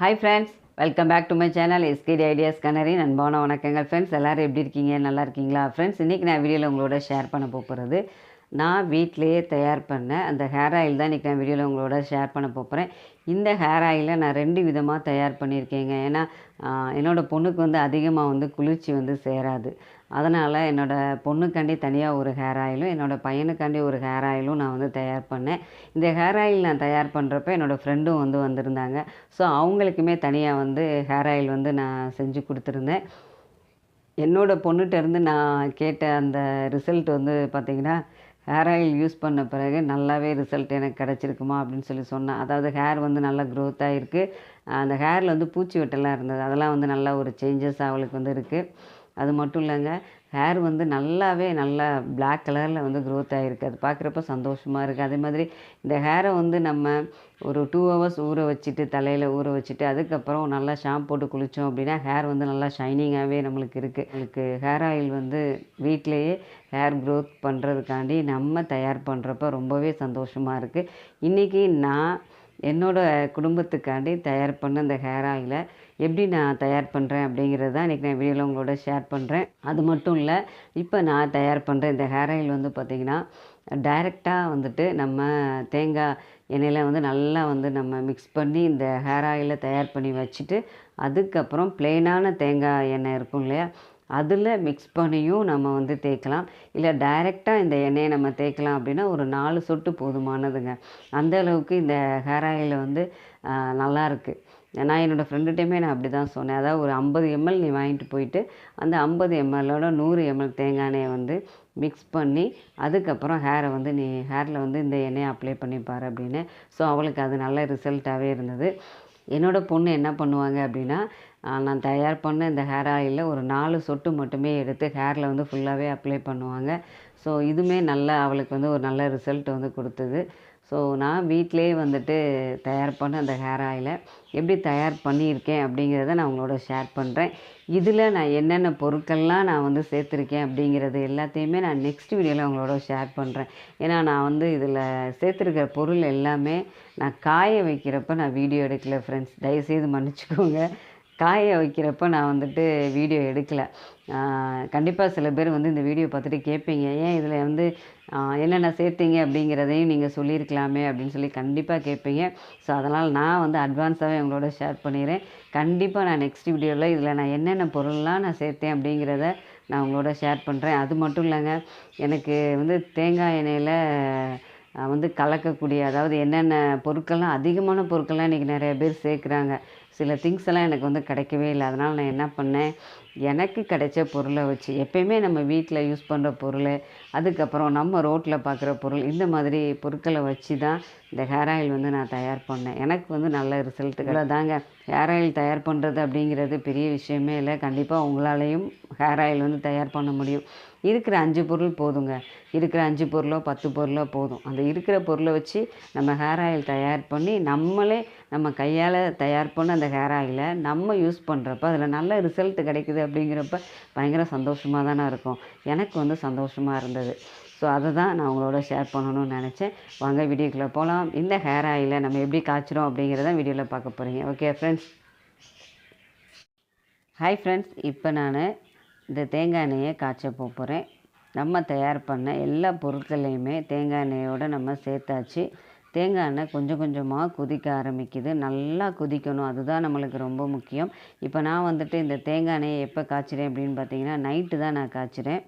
Hi friends welcome back to my channel SKD ideas கனரின் அன்பான வணக்கங்கள் friends எல்லோரும் எப்படி இருக்கீங்க? நல்லா இருக்கீங்களா? ஃப்ரெண்ட்ஸ் இன்றைக்கி நான் வீடியோவில் உங்களோட ஷேர் பண்ண போகிறது நான் வீட்டிலேயே தயார் பண்ண அந்த ஹேர் ஆயில் தான் இன்றைக்கி நான் வீடியோவில் உங்களோட ஷேர் பண்ண போகிறேன் இந்த ஹேர் ஆயிலை நான் ரெண்டு விதமாக தயார் பண்ணியிருக்கேங்க. ஏன்னா என்னோடய பொண்ணுக்கு வந்து அதிகமாக வந்து குளிர்ச்சி வந்து சேராது. அதனால் என்னோடய பொண்ணுக்காண்டி தனியாக ஒரு ஹேர் ஆயிலும் என்னோடய பையனுக்காண்டி ஒரு ஹேர் ஆயிலும் நான் வந்து தயார் பண்ணேன். இந்த ஹேர் ஆயில் நான் தயார் பண்ணுறப்ப என்னோடய ஃப்ரெண்டும் வந்து வந்திருந்தாங்க. ஸோ அவங்களுக்குமே தனியாக வந்து ஹேர் ஆயில் வந்து நான் செஞ்சு கொடுத்துருந்தேன். என்னோட பொண்ணுகிட்டேருந்து நான் கேட்ட அந்த ரிசல்ட் வந்து பார்த்திங்கன்னா ஹேர் ஆயில் யூஸ் பண்ண பிறகு நல்லாவே ரிசல்ட் எனக்கு கிடச்சிருக்குமா அப்படின்னு சொல்லி சொன்னேன். அதாவது ஹேர் வந்து நல்லா க்ரோத் ஆகிருக்கு அந்த ஹேரில் வந்து பூச்சி வெட்டெல்லாம் இருந்தது. அதெல்லாம் வந்து நல்லா ஒரு சேஞ்சஸ் அவளுக்கு வந்து இருக்குது அது மட்டும் இல்லைங்க ஹேர் வந்து நல்லாவே நல்லா பிளாக் கலரில் வந்து க்ரோத் ஆகிருக்கு அது பார்க்குறப்ப சந்தோஷமாக இருக்குது அதே மாதிரி இந்த ஹேரை வந்து நம்ம ஒரு டூ ஹவர்ஸ் ஊற வச்சுட்டு தலையில் ஊற வச்சுட்டு அதுக்கப்புறம் நல்லா ஷாம்பு போட்டு குளித்தோம் அப்படின்னா ஹேர் வந்து நல்லா ஷைனிங்காகவே நம்மளுக்கு இருக்குது நம்மளுக்கு ஹேர் ஆயில் வந்து வீட்டிலையே ஹேர் க்ரோத் பண்ணுறதுக்காண்டி நம்ம தயார் பண்ணுறப்ப ரொம்பவே சந்தோஷமாக இருக்குது இன்றைக்கி நான் என்னோட குடும்பத்துக்காண்டி தயார் பண்ண இந்த ஹேர் ஆயிலை எப்படி நான் தயார் பண்ணுறேன் அப்படிங்கிறது தான் இன்றைக்கி நான் வீடியோவில் உங்களோட ஷேர் பண்ணுறேன் அது மட்டும் இல்லை இப்போ நான் தயார் பண்ணுற இந்த ஹேர் ஆயில் வந்து பார்த்திங்கன்னா டைரெக்டாக வந்துட்டு நம்ம தேங்காய் எண்ணெயில் வந்து நல்லா வந்து நம்ம மிக்ஸ் பண்ணி இந்த ஹேர் ஆயிலை தயார் பண்ணி வச்சுட்டு அதுக்கப்புறம் பிளெயினான தேங்காய் எண்ணெய் இருக்கும் இல்லையா அதில் மிக்ஸ் பண்ணியும் நம்ம வந்து தேய்க்கலாம். இல்லை டைரெக்டாக இந்த எண்ணெயை நம்ம தேய்க்கலாம் அப்படின்னா ஒரு நாலு சொட்டு போதுமானதுங்க. அந்த அளவுக்கு இந்த ஹேர் ஆயில் வந்து நல்லாயிருக்கு நல்லா நான் என்னோடய ஃப்ரெண்டுகிட்டையுமே நான் அப்படி தான் சொன்னேன். அதாவது ஒரு ஐம்பது எம்எல் நீ வாங்கிட்டு போயிட்டு அந்த ஐம்பது எம்எல்லோட நூறு எம்எல் தேங்காய் எண்ணெயை வந்து மிக்ஸ் பண்ணி அதுக்கப்புறம் ஹேரை வந்து நீ ஹேரில் வந்து இந்த எண்ணெயை அப்ளை பண்ணி பாரு அப்படின்னு. ஸோ அவளுக்கு அது நல்ல ரிசல்ட்டாகவே இருந்தது. என்னோடய பொண்ணு என்ன பண்ணுவாங்க அப்படின்னா நான் தயார் பண்ண இந்த ஹேர் ஆயிலில் ஒரு நாலு சொட்டு மட்டுமே எடுத்து ஹேரில் வந்து ஃபுல்லாகவே அப்ளை பண்ணுவாங்க. ஸோ இதுவுமே நல்லா அவளுக்கு வந்து ஒரு நல்ல ரிசல்ட் வந்து கொடுத்தது. ஸோ நான் வீட்டிலே வந்துட்டு தயார் பண்ண அந்த ஹேர் ஆயிலை எப்படி தயார் பண்ணியிருக்கேன் அப்படிங்கிறத நான் உங்களோட ஷேர் பண்ணுறேன் இதில் நான் என்னென்ன பொருட்கள்லாம் நான் வந்து சேர்த்துருக்கேன் அப்படிங்கிறது எல்லாத்தையுமே நான் நெக்ஸ்ட் வீடியோவில் உங்களோட ஷேர் பண்ணுறேன் ஏன்னா நான் வந்து இதில் சேர்த்துருக்கிற பொருள் எல்லாமே நான் காய வைக்கிறப்ப நான் வீடியோ எடுக்கல ஃப்ரெண்ட்ஸ் தயவுசெய்து மன்னிச்சுக்கோங்க. காய வைக்கிறப்ப நான் வந்துட்டு வீடியோ எடுக்கலை. கண்டிப்பாக சில பேர் வந்து இந்த வீடியோ பார்த்துட்டு கேட்பீங்க. ஏன் இதில் வந்து என்னென்ன சேர்த்தீங்க அப்படிங்கிறதையும் நீங்கள் சொல்லியிருக்கலாமே அப்படின்னு சொல்லி கண்டிப்பாக கேட்பீங்க. ஸோ அதனால் நான் வந்து அட்வான்ஸாகவே உங்களோட ஷேர் பண்ணிடுறேன். கண்டிப்பாக நான் நெக்ஸ்ட் வீடியோவில் இதில் நான் என்னென்ன பொருள்லாம் நான் சேர்த்தேன் அப்படிங்கிறத நான் உங்களோட ஷேர் பண்ணுறேன் அது மட்டும் இல்லைங்க எனக்கு வந்து தேங்காய் எண்ணெயில் வந்து கலக்கக்கூடிய அதாவது என்னென்ன பொருட்கள்லாம் அதிகமான பொருட்கள்லாம் இன்றைக்கி நிறைய பேர் சேர்க்குறாங்க. சில திங்ஸ் எல்லாம் எனக்கு வந்து கிடைக்கவே இல்லை. அதனால் நான் என்ன பண்ணேன்? எனக்கு கிடைச்ச பொருளை வச்சு எப்பயுமே நம்ம வீட்டில் யூஸ் பண்ணுற பொருள் அதுக்கப்புறம் நம்ம ரோட்டில் பார்க்குற பொருள் இந்த மாதிரி பொருட்களை வச்சு தான் இந்த ஹேர் ஆயில் வந்து நான் தயார் பண்ணேன். எனக்கு வந்து நல்ல ரிசல்ட்டுகளை தாங்க. ஹேர் ஆயில் தயார் பண்ணுறது அப்படிங்கிறது பெரிய விஷயமே இல்லை. கண்டிப்பாக உங்களாலேயும் ஹேர் ஆயில் வந்து தயார் பண்ண முடியும். இருக்கிற அஞ்சு பொருள் போதுங்க. இருக்கிற அஞ்சு பொருளோ பத்து பொருளோ போதும். அந்த இருக்கிற பொருளை வச்சு நம்ம ஹேர் ஆயில் தயார் பண்ணி நம்மளே நம்ம கையால் தயார் பண்ண அந்த ஹேர் ஆயிலை நம்ம யூஸ் பண்ணுறப்ப அதில் நல்ல ரிசல்ட் கிடைக்குது அப்படிங்கிறப்ப பயங்கர சந்தோஷமாக தானே இருக்கும். எனக்கு வந்து சந்தோஷமாக இருந்தது. ஸோ அதை தான் நான் உங்களோட ஷேர் பண்ணணும்னு நினச்சேன். வாங்க வீடியோக்குள்ளே போகலாம் இந்த ஹேர் ஆயிலை நம்ம எப்படி காய்ச்சிரும் அப்படிங்கிறத வீடியோவில் பார்க்க போகிறீங்க ஓகே ஃப்ரெண்ட்ஸ் ஹாய் ஃப்ரெண்ட்ஸ் இப்போ நான் இந்த தேங்காய் எண்ணெயை காய்ச்ச போகிறேன் நம்ம தயார் பண்ண எல்லா பொருட்களையுமே தேங்காய் எண்ணெயோடு நம்ம சேர்த்தாச்சு. தேங்காய் எண்ணெய் கொஞ்சம் கொஞ்சமாக கொதிக்க ஆரம்பிக்குது. நல்லா கொதிக்கணும். அதுதான் நம்மளுக்கு ரொம்ப முக்கியம். இப்போ நான் வந்துட்டு இந்த தேங்காய் எண்ணெயை எப்போ காய்ச்சிறேன் அப்படின்னு பார்த்தீங்கன்னா நைட்டு தான் நான் காய்ச்சிறேன்.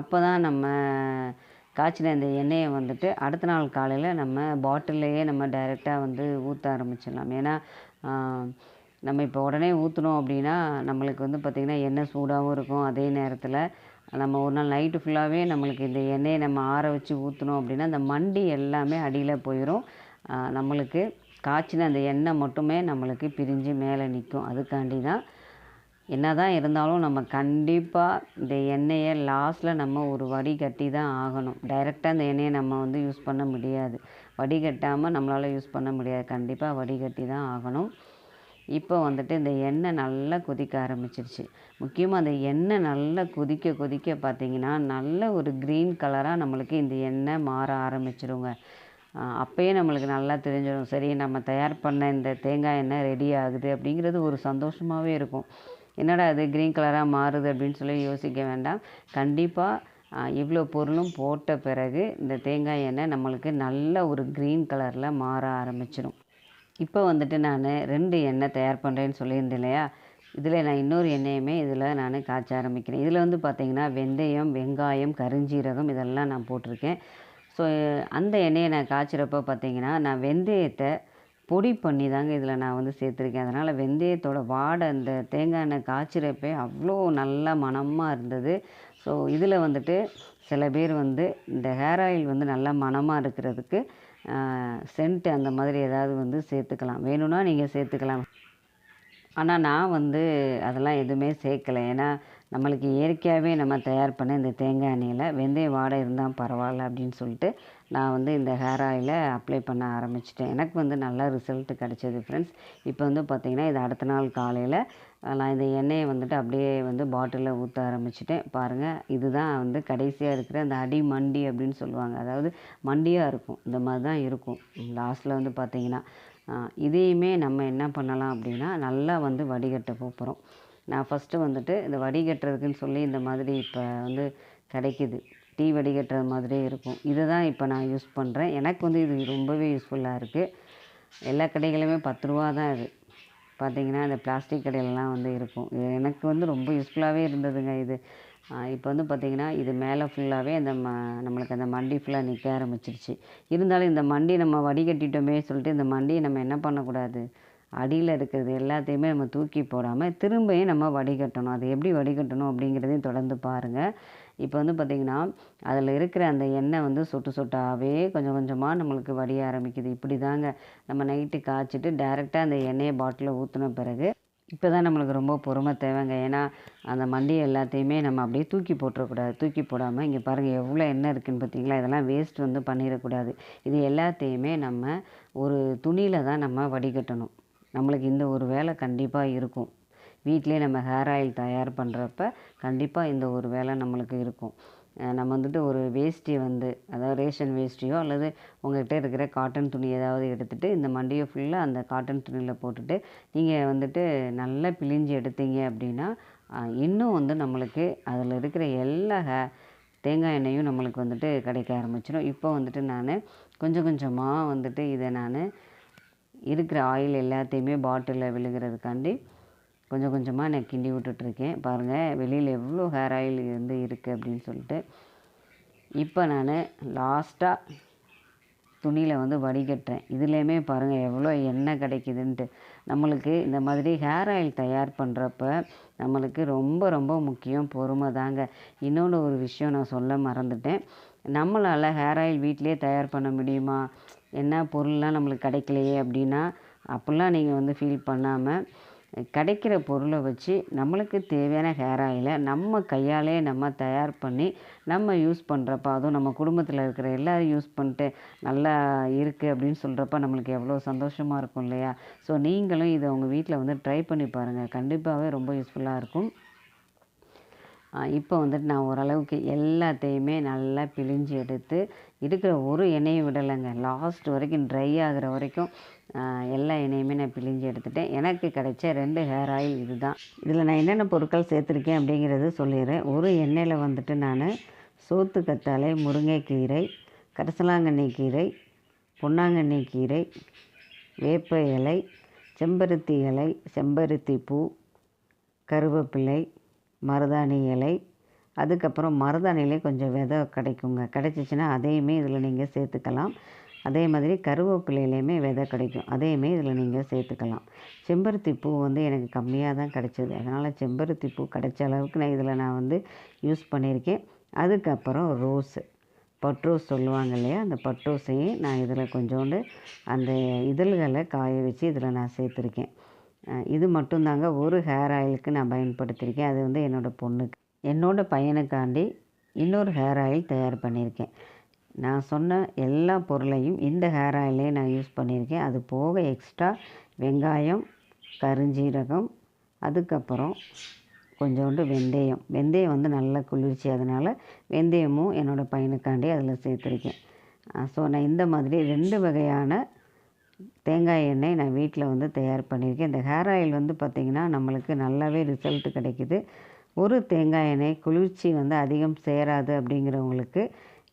அப்போ தான் நம்ம காய்ச்சின இந்த எண்ணெயை வந்துட்டு அடுத்த நாள் காலையில் நம்ம பாட்டில்லையே நம்ம டைரெக்டாக வந்து ஊற்ற ஆரம்பிச்சிடலாம். ஏன்னா நம்ம இப்போ உடனே ஊற்றினோம் அப்படின்னா நம்மளுக்கு வந்து பார்த்திங்கன்னா எண்ணெய் சூடாகவும் இருக்கும். அதே நேரத்தில் நம்ம ஒரு நாள் நைட்டு ஃபுல்லாகவே நம்மளுக்கு இந்த எண்ணெயை நம்ம ஆற வச்சு ஊற்றினோம் அப்படின்னா அந்த மண்டி எல்லாமே அடியில் போயிடும் நம்மளுக்கு காய்ச்சின அந்த எண்ணெய் மட்டுமே நம்மளுக்கு பிரிஞ்சு மேலே நிற்கும். அதுக்காண்டி தான் என்ன தான் இருந்தாலும் நம்ம கண்டிப்பாக இந்த எண்ணெயை லாஸ்ட்டில் நம்ம ஒரு வடி கட்டி தான் ஆகணும் டைரெக்டாக அந்த எண்ணெயை நம்ம வந்து யூஸ் பண்ண முடியாது. வடிகட்டாமல் நம்மளால் யூஸ் பண்ண முடியாது. கண்டிப்பாக வடிகட்டி தான் ஆகணும். இப்போ வந்துட்டு இந்த எண்ணெய் நல்லா கொதிக்க ஆரம்பிச்சிருச்சு. முக்கியமாக அந்த எண்ணெய் நல்லா கொதிக்க கொதிக்க பார்த்தீங்கன்னா நல்ல ஒரு க்ரீன் கலராக நம்மளுக்கு இந்த எண்ணெய் மாற ஆரம்பிச்சிருங்க. அப்போயே நம்மளுக்கு நல்லா தெரிஞ்சிடும். சரி நம்ம தயார் பண்ண இந்த தேங்காய் எண்ணெய் ரெடி ஆகுது அப்படிங்கிறது ஒரு சந்தோஷமாகவே இருக்கும். என்னடா அது க்ரீன் கலராக மாறுது அப்படின்னு சொல்லி யோசிக்க வேண்டாம். கண்டிப்பாக இவ்வளோ பொருளும் போட்ட பிறகு இந்த தேங்காய் எண்ணெய் நம்மளுக்கு நல்ல ஒரு க்ரீன் கலரில் மாற ஆரம்பிச்சிடும் இப்போ வந்துட்டு நான் ரெண்டு எண்ணெய் தயார் பண்ணுறேன்னு சொல்லியிருந்தேன் இல்லையா? இதில் நான் இன்னொரு எண்ணெயுமே இதில் நான் காய்ச்ச ஆரம்பிக்கிறேன். இதில் வந்து பார்த்திங்கன்னா வெந்தயம் வெங்காயம் கருஞ்சீரகம் இதெல்லாம் நான் போட்டிருக்கேன். ஸோ அந்த எண்ணெயை நான் காய்ச்சிறப்ப பார்த்திங்கன்னா நான் வெந்தயத்தை பொடி பண்ணி தாங்க இதில் நான் வந்து சேர்த்துருக்கேன். அதனால் வெந்தயத்தோட வாடை அந்த தேங்காய் எண்ணெய் காய்ச்சிறப்பே அவ்வளோ நல்ல மணமாக இருந்தது. ஸோ இதில் வந்துட்டு சில பேர் வந்து இந்த ஹேர் ஆயில் வந்து நல்லா மணமாக இருக்கிறதுக்கு சென்ட் அந்த மாதிரி ஏதாவது வந்து சேர்த்துக்கலாம். வேணும்னா நீங்கள் சேர்த்துக்கலாம். ஆனால் நான் வந்து அதெல்லாம் எதுவுமே சேர்க்கலை. ஏன்னா நம்மளுக்கு இயற்கையாகவே நம்ம தயார் பண்ண இந்த தேங்காய் எண்ணெயில் வெந்தய வாடை இருந்தால் பரவாயில்ல அப்படின்னு சொல்லிட்டு நான் வந்து இந்த ஹேர் ஆயிலை அப்ளை பண்ண ஆரம்பிச்சிட்டேன். எனக்கு வந்து நல்ல ரிசல்ட் கிடச்சிது ஃப்ரெண்ட்ஸ் இப்போ வந்து பார்த்திங்கன்னா இது அடுத்த நாள் காலையில் நான் இந்த எண்ணெயை வந்துட்டு அப்படியே வந்து பாட்டிலில் ஊற்ற ஆரம்பிச்சிட்டேன். பாருங்கள் இதுதான் வந்து கடைசியாக இருக்கிற அந்த அடி மண்டி அப்படின்னு சொல்லுவாங்க. அதாவது மண்டியாக இருக்கும். இந்த மாதிரி தான் இருக்கும் லாஸ்ட்டில் வந்து பார்த்திங்கன்னா இதையுமே நம்ம என்ன பண்ணலாம் அப்படின்னா நல்லா வந்து வடிகட்ட போகிறோம் நான் ஃபஸ்ட்டு வந்துட்டு இந்த வடிகட்டுறதுக்குன்னு சொல்லி இந்த மாதிரி இப்போ வந்து கிடைக்கிது. டீ வடிகட்டுறது மாதிரியே இருக்கும். இதை தான் இப்போ நான் யூஸ் பண்ணுறேன் எனக்கு வந்து இது ரொம்பவே யூஸ்ஃபுல்லாக இருக்குது எல்லா கடைகளுமே பத்து ரூபா தான் இது. பார்த்திங்கன்னா இந்த பிளாஸ்டிக் கடையிலலாம் வந்து இருக்கும். இது எனக்கு வந்து ரொம்ப யூஸ்ஃபுல்லாகவே இருந்ததுங்க இது. இப்போ வந்து பார்த்திங்கன்னா இது மேலே ஃபுல்லாகவே அந்த ம நம்மளுக்கு அந்த மண்டி ஃபுல்லாக நிற்க ஆரம்பிச்சிருச்சு. இருந்தாலும் இந்த மண்டி நம்ம வடிகட்டிட்டோமே சொல்லிட்டு இந்த மண்டியை நம்ம என்ன பண்ணக்கூடாது? அடியில் இருக்கிறது எல்லாத்தையுமே நம்ம தூக்கி போடாமல் திரும்பியும் நம்ம வடிகட்டணும். அது எப்படி வடிகட்டணும் அப்படிங்கிறதையும் தொடர்ந்து பாருங்கள் இப்போ வந்து பார்த்திங்கன்னா அதில் இருக்கிற அந்த எண்ணெய் வந்து சொட்டு சொட்டாகவே கொஞ்சம் கொஞ்சமாக நம்மளுக்கு வடிய ஆரம்பிக்குது. இப்படி தாங்க நம்ம நைட்டு காய்ச்சிட்டு டேரெக்டாக அந்த எண்ணெயை பாட்டிலில் ஊற்றின பிறகு இப்போ தான் நம்மளுக்கு ரொம்ப பொறுமை தேவைங்க. ஏன்னா அந்த மண்டி எல்லாத்தையுமே நம்ம அப்படியே தூக்கி போட்டுறக்கூடாது. தூக்கி போடாமல் இங்கே பாருங்கள் எவ்வளோ எண்ணெய் இருக்குதுன்னு பார்த்தீங்களா இதெல்லாம் வேஸ்ட் வந்து பண்ணிடக்கூடாது. இது எல்லாத்தையுமே நம்ம ஒரு துணியில் தான் நம்ம வடிகட்டணும். நம்மளுக்கு இந்த ஒரு வேலை கண்டிப்பாக இருக்கும். வீட்டிலே நம்ம ஹேர் ஆயில் தயார் பண்ணுறப்ப கண்டிப்பாக இந்த ஒரு வேலை நம்மளுக்கு இருக்கும். நம்ம வந்துட்டு ஒரு வேஷ்டி வந்து அதாவது ரேஷன் வேஷ்டியோ அல்லது உங்கள்கிட்ட இருக்கிற காட்டன் துணி ஏதாவது எடுத்துகிட்டு இந்த மண்டியை ஃபுல்லாக அந்த காட்டன் துணியில் போட்டுட்டு நீங்கள் வந்துட்டு நல்லா பிழிஞ்சு எடுத்தீங்க அப்படின்னா இன்னும் வந்து நம்மளுக்கு அதில் இருக்கிற எல்லா ஹே தேங்காய் எண்ணெயும் நம்மளுக்கு வந்துட்டு கிடைக்க ஆரம்பிச்சிடும் இப்போ வந்துட்டு நான் கொஞ்சம் கொஞ்சமாக வந்துட்டு இதை நான் இருக்கிற ஆயில் எல்லாத்தையுமே பாட்டிலில் விழுகிறதுக்காண்டி கொஞ்சம் கொஞ்சமாக நான் கிண்டி விட்டுட்ருக்கேன். பாருங்கள் வெளியில் எவ்வளோ ஹேர் ஆயில் வந்து இருக்குது அப்படின்னு சொல்லிட்டு. இப்போ நான் லாஸ்ட்டாக துணியில் வந்து வடிகட்டுறேன். இதுலேயுமே பாருங்கள் எவ்வளோ எண்ணெய் கிடைக்குதுன்ட்டு. நம்மளுக்கு இந்த மாதிரி ஹேர் ஆயில் தயார் பண்ணுறப்ப நம்மளுக்கு ரொம்ப ரொம்ப முக்கியம் பொறுமை தாங்க. இன்னொன்று ஒரு விஷயம் நான் சொல்ல மறந்துட்டேன். நம்மளால் ஹேர் ஆயில் வீட்டிலே தயார் பண்ண முடியுமா? என்ன பொருள்லாம் நம்மளுக்கு கிடைக்கலையே அப்படின்னா அப்படிலாம் நீங்கள் வந்து ஃபீல் பண்ணாமல் கிடைக்கிற பொருளை வச்சு நம்மளுக்கு தேவையான ஹேர் ஆயிலை நம்ம கையாலே நம்ம தயார் பண்ணி நம்ம யூஸ் பண்ணுறப்ப அதுவும் நம்ம குடும்பத்தில் இருக்கிற எல்லோரும் யூஸ் பண்ணிட்டு நல்லா இருக்குது அப்படின்னு சொல்கிறப்ப நம்மளுக்கு எவ்வளோ சந்தோஷமாக இருக்கும் இல்லையா? ஸோ நீங்களும் இதை உங்கள் வீட்டில் வந்து ட்ரை பண்ணி பாருங்கள் கண்டிப்பாகவே ரொம்ப யூஸ்ஃபுல்லாக இருக்கும். இப்போ வந்துட்டு நான் ஓரளவுக்கு எல்லாத்தையுமே நல்லா பிழிஞ்சு எடுத்து இருக்கிற ஒரு எண்ணெயை விடலைங்க. லாஸ்ட் வரைக்கும் ட்ரை ஆகிற வரைக்கும் எல்லா எண்ணெயுமே நான் பிழிஞ்சு எடுத்துட்டேன். எனக்கு கிடைச்ச ரெண்டு ஹேர் ஆயில் இது தான் இதில் நான் என்னென்ன பொருட்கள் சேர்த்துருக்கேன் அப்படிங்கிறது சொல்லிடுறேன். ஒரு எண்ணெயில் வந்துட்டு நான் சோத்து கத்தாழை முருங்கைக்கீரை கரிசலாங்கண்ணி கீரை பொன்னாங்கண்ணி கீரை வேப்ப இலை செம்பருத்தி இலை செம்பருத்தி பூ கருவேப்பிலை மருதாணி இலை. அதுக்கப்புறம் மருதாணிலே கொஞ்சம் விதை கிடைக்குங்க. கிடைச்சிச்சின்னா அதையுமே இதில் நீங்கள் சேர்த்துக்கலாம். அதே மாதிரி கருவேப்பிலையிலையுமே விதை கிடைக்கும். அதையுமே இதில் நீங்கள் சேர்த்துக்கலாம். செம்பருத்தி பூ வந்து எனக்கு கம்மியாக தான் கிடச்சிது. அதனால் செம்பருத்தி பூ கிடைச்ச அளவுக்கு நான் இதில் நான் வந்து யூஸ் பண்ணியிருக்கேன். அதுக்கப்புறம் ரோஸு. பட்ரோஸ் சொல்லுவாங்க இல்லையா? அந்த பட்ரோஸையும் நான் இதில் கொஞ்சோண்டு அந்த இதழ்களை காய வச்சு இதில் நான் சேர்த்துருக்கேன். இது மட்டும்தாங்க ஒரு ஹேர் ஆயிலுக்கு நான் பயன்படுத்தியிருக்கேன் அது வந்து என்னோடய பொண்ணுக்கு. என்னோடய பையனுக்காண்டி இன்னொரு ஹேர் ஆயில் தயார் பண்ணியிருக்கேன் நான் சொன்ன எல்லா பொருளையும் இந்த ஹேர் ஆயிலே நான் யூஸ் பண்ணியிருக்கேன் அது போக எக்ஸ்ட்ரா வெங்காயம் கருஞ்சீரகம் அதுக்கப்புறம் கொஞ்சோண்டு வெந்தயம். வெந்தயம் வந்து நல்ல குளிர்ச்சி. அதனால் வெந்தயமும் என்னோடய பையனுக்காண்டி அதில் சேர்த்துருக்கேன். ஸோ நான் இந்த மாதிரி ரெண்டு வகையான தேங்காய் எண்ணெய் நான் வீட்டில் வந்து தயார் பண்ணியிருக்கேன். இந்த ஹேர் ஆயில் வந்து பார்த்திங்கன்னா நம்மளுக்கு நல்லாவே ரிசல்ட் கிடைக்கிது. ஒரு தேங்காய் எண்ணெய் குளிர்ச்சி வந்து அதிகம் சேராது அப்படிங்கிறவங்களுக்கு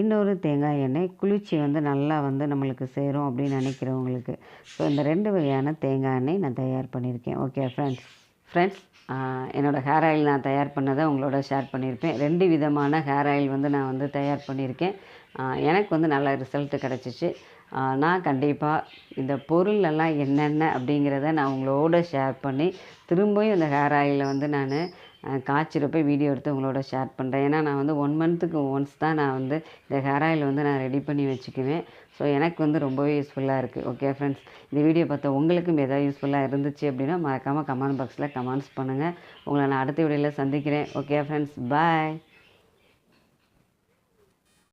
இன்னொரு தேங்காய் எண்ணெய் குளிர்ச்சி வந்து நல்லா வந்து நம்மளுக்கு சேரும் அப்படின்னு நினைக்கிறவங்களுக்கு ஸோ இந்த ரெண்டு வகையான தேங்காய் எண்ணெய் நான் தயார் பண்ணியிருக்கேன். ஓகே ஃப்ரெண்ட்ஸ் ஃப்ரெண்ட்ஸ் என்னோடய ஹேர் ஆயில் நான் தயார் பண்ணதை உங்களோட ஷேர் பண்ணியிருப்பேன். ரெண்டு விதமான ஹேர் ஆயில் வந்து நான் வந்து தயார் பண்ணியிருக்கேன். எனக்கு வந்து நல்ல ரிசல்ட்டு கிடச்சிச்சு. நான் கண்டிப்பாக இந்த பொருள் எல்லாம் என்னென்ன அப்படிங்கிறத நான் உங்களோட ஷேர் பண்ணி திரும்பியும் இந்த ஹேர் ஆயிலை வந்து நான் காய்ச்சிறப்ப வீடியோ எடுத்து உங்களோட ஷேர் பண்ணுறேன் ஏன்னா நான் வந்து ஒன் மந்த்துக்கு ஒன்ஸ் தான் நான் வந்து இந்த ஹேர் ஆயில் வந்து நான் ரெடி பண்ணி வச்சுக்குவேன். ஸோ எனக்கு வந்து ரொம்பவே யூஸ்ஃபுல்லாக இருக்குது ஓகே ஃப்ரெண்ட்ஸ் இந்த வீடியோ பார்த்தா உங்களுக்கும் எதாவது யூஸ்ஃபுல்லாக இருந்துச்சு அப்படின்னா மறக்காமல் கமெண்ட் பாக்ஸில் கமெண்ட்ஸ் பண்ணுங்கள் உங்களை நான் அடுத்த வீடியோவில் சந்திக்கிறேன். Okay friends bye